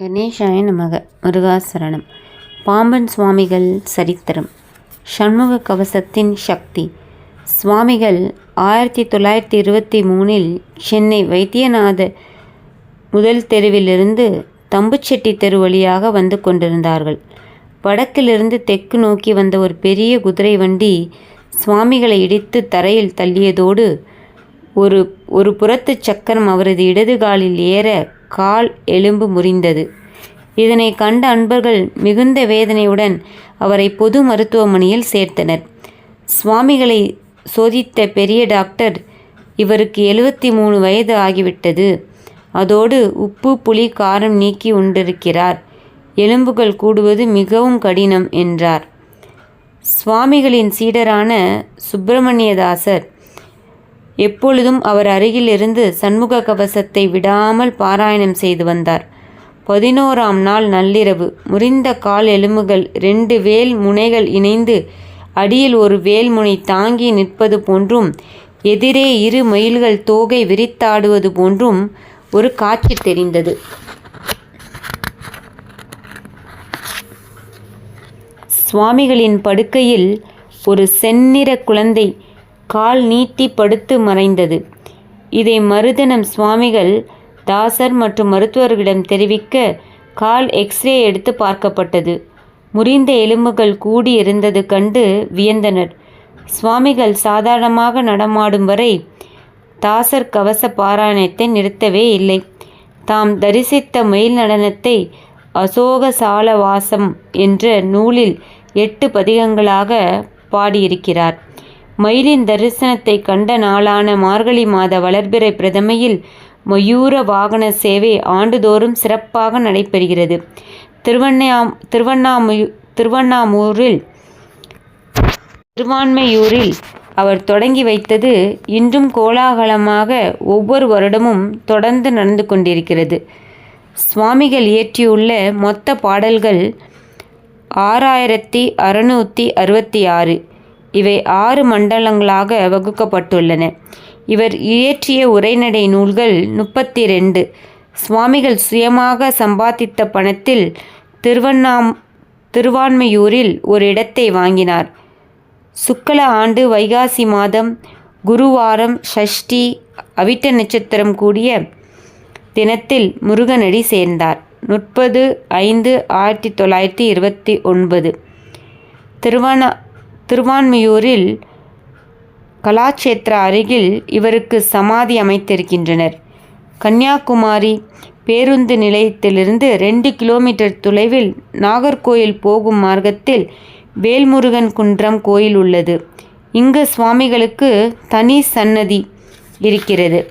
கணேஷாய நமக. முருகாசரணம். பாம்பன் சுவாமிகள் சரித்திரம். சண்முக கவசத்தின் சக்தி. சுவாமிகள் ஆயிரத்தி தொள்ளாயிரத்தி இருபத்தி மூணில் சென்னை வைத்தியநாத முதல் தெருவிலிருந்து தம்புச்செட்டி தெரு வழியாக வந்து கொண்டிருந்தார்கள். வடக்கிலிருந்து தெற்கு நோக்கி வந்த ஒரு பெரிய குதிரை வண்டி சுவாமிகளை இடித்து தரையில் தள்ளியதோடு ஒரு ஒரு புறத்து சக்கரம் அவரது இடது காலில் ஏற கால் எலும்பு முறிந்தது. இதனை கண்ட அன்பர்கள் மிகுந்த வேதனையுடன் அவரை பொது மருத்துவமனையில் சேர்த்தனர். சுவாமிகளை சோதித்த பெரிய டாக்டர் இவருக்கு எழுபத்தி மூணு வயது ஆகிவிட்டது. அதோடு உப்பு புளி காரம் நீக்கி உண்டிருக்கிறார். எலும்புகள் கூடுவது மிகவும் கடினம் என்றார். சுவாமிகளின் சீடரான சுப்பிரமணியதாசர் எப்பொழுதும் அவர் அருகிலிருந்து சண்முக கவசத்தை விடாமல் பாராயணம் செய்து வந்தார். பதினோராம் நாள் நள்ளிரவு முறிந்த கால் எலும்புகள் ரெண்டு வேல் முனைகள் இணைந்து அடியில் ஒரு வேல்முனை தாங்கி நிற்பது போன்றும் எதிரே இரு மயில்கள் தோகை விரித்தாடுவது போன்றும் ஒரு காட்சி தெரிந்தது. சுவாமிகளின் படுக்கையில் ஒரு செந்நிற குழந்தை கால் நீட்டி படுத்து மறைந்தது. இதை மறுதினம் சுவாமிகள் தாசர் மற்றும் மருத்துவர்களிடம் தெரிவிக்க கால் எக்ஸ்ரே எடுத்து பார்க்கப்பட்டது. முறிந்த எலும்புகள் கூடி இருந்தது கண்டு வியந்தனர். சுவாமிகள் சாதாரணமாக நடமாடும் வரை தாசர் கவச பாராயணத்தை நிறுத்தவே இல்லை. தாம் தரிசித்த மயில் நடனத்தை அசோக சாலவாசம் என்ற நூலில் எட்டு பதிகங்களாக பாடியிருக்கிறார். மயிலின் தரிசனத்தை கண்ட நாளான மார்கழி மாத வளர்பிறை பிரதமையில் மயூர வாகன சேவை ஆண்டுதோறும் சிறப்பாக நடைபெறுகிறது. திருவண்ணா திருவண்ணாமயூ திருவண்ணாமூரில் திருவான்மையூரில் அவர் தொடங்கி வைத்தது இன்றும் கோலாகலமாக ஒவ்வொரு வருடமும் தொடர்ந்து நடந்து கொண்டிருக்கிறது. சுவாமிகள் இயற்றியுள்ள மொத்த பாடல்கள் ஆறாயிரத்தி அறுநூற்றி அறுபத்தி ஆறு. இவை ஆறு மண்டலங்களாக வகுக்கப்பட்டுள்ளன. இவர் இயற்றிய உரைநடை நூல்கள் முப்பத்தி ரெண்டு சுவாமிகள் சுயமாக சம்பாதித்த பணத்தில் திருவண்ணாம் திருவான்மையூரில் ஒரு இடத்தை வாங்கினார். சுக்கல ஆண்டு வைகாசி மாதம் குருவாரம் ஷஷ்டி அவிட்ட நட்சத்திரம் கூடிய தினத்தில் முருகனடி சேர்ந்தார். முப்பது ஐந்து ஆயிரத்தி தொள்ளாயிரத்தி இருபத்தி ஒன்பது. திருவண்ணா திருவான்மியூரில் கலாட்சேத்திர அருகில் இவருக்கு சமாதி அமைத்திருக்கின்றனர். கன்னியாகுமரி பேருந்து நிலையத்திலிருந்து ரெண்டு கிலோமீட்டர் தொலைவில் நாகர்கோயில் போகும் மார்க்கத்தில் வேல்முருகன் குன்றம் கோயில் உள்ளது. இங்கு சுவாமிகளுக்கு தனி சன்னதி இருக்கிறது.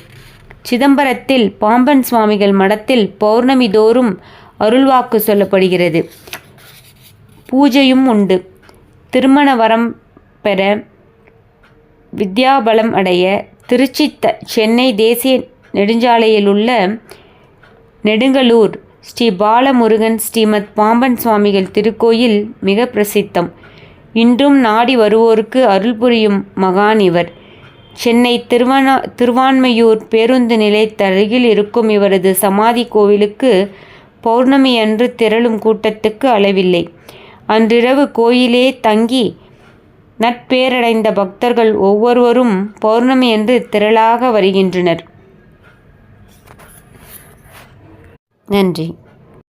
சிதம்பரத்தில் பாம்பன் சுவாமிகள் மடத்தில் பௌர்ணமி தோறும் அருள்வாக்கு சொல்லப்படுகிறது. பூஜையும் உண்டு. திருமண வரம் பெற வித்யாபலம் அடைய திருச்சி த சென்னை தேசிய நெடுஞ்சாலையில் உள்ள நெடுங்கலூர் ஸ்ரீ பாலமுருகன் ஸ்ரீமத் பாம்பன் சுவாமிகள் திருக்கோயில் மிக பிரசித்தம். இன்றும் நாடி வருவோருக்கு அருள் புரியும் மகான் இவர். சென்னை திருவண்ணா திருவான்மையூர் பேருந்து நிலையத்தருகில் இருக்கும் இவரது சமாதி கோவிலுக்கு பௌர்ணமி அன்று திரளும் கூட்டத்துக்கு அளவில்லை. அன்றிரவு கோயிலே தங்கி நட்பேரடைந்த பக்தர்கள் ஒவ்வொருவரும் பௌர்ணமி என்று திரளாக வருகின்றனர். நன்றி.